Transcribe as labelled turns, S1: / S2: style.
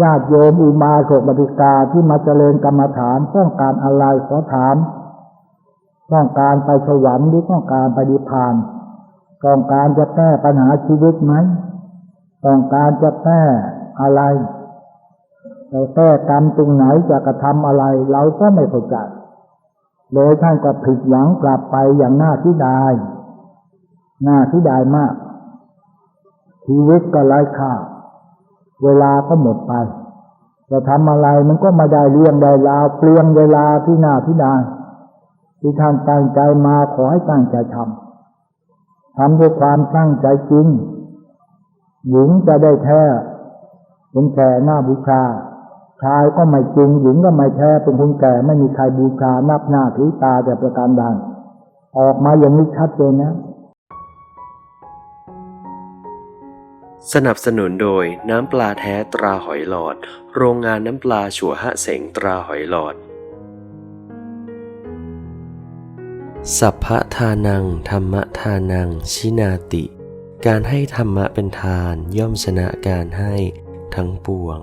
S1: ญาติโยมอุมาโสบดิกาที่มาเจริญกรรมฐานต้องการอะไรขอถาม ต้องการไปสวรรค์หรือต้องการไปนิพาน ต้องการจะแก้ปัญหาชีวิตไหมต้องการจะแก้อะไรเราแก้กรรมตรงไหนจะกระทำอะไร เราก็ไม่เข้าใจเลยท่านก็ผิดหวังกลับไปอย่างหน้าที่ดายหน้าที่ดายมาก ชีวิตก็ไร้ค่า เวลาก็หมดไปจะทำอะไรมันก็ไม่ได้เรื่องได้ราวเปลี่ยนเวลาที่หน้าที่ดายที่ท่านตั้งใจมาขอให้ตั้งใจทำทำด้วยความตั้งใจจริงหญิงจะได้แท้เป็นแก่หน้าบูชา ชายก็ไม่จริง หญิงก็ไม่แท้เป็นคนแก่ไม่มีใครบูชานับหน้าถือตาแต่ประการใดออกมาอย่างนี้ชัดเจนนะ
S2: สนับสนุนโดยน้ำปลาแท้ตราหอยหลอด โรงงานน้ำปลาฉัวฮะเสงตราหอยหลอด สัพพะทานัง ธรรมทานัง ชินาติ การให้ธรรมะเป็นทานย่อมชนะการให้ทั้งปวง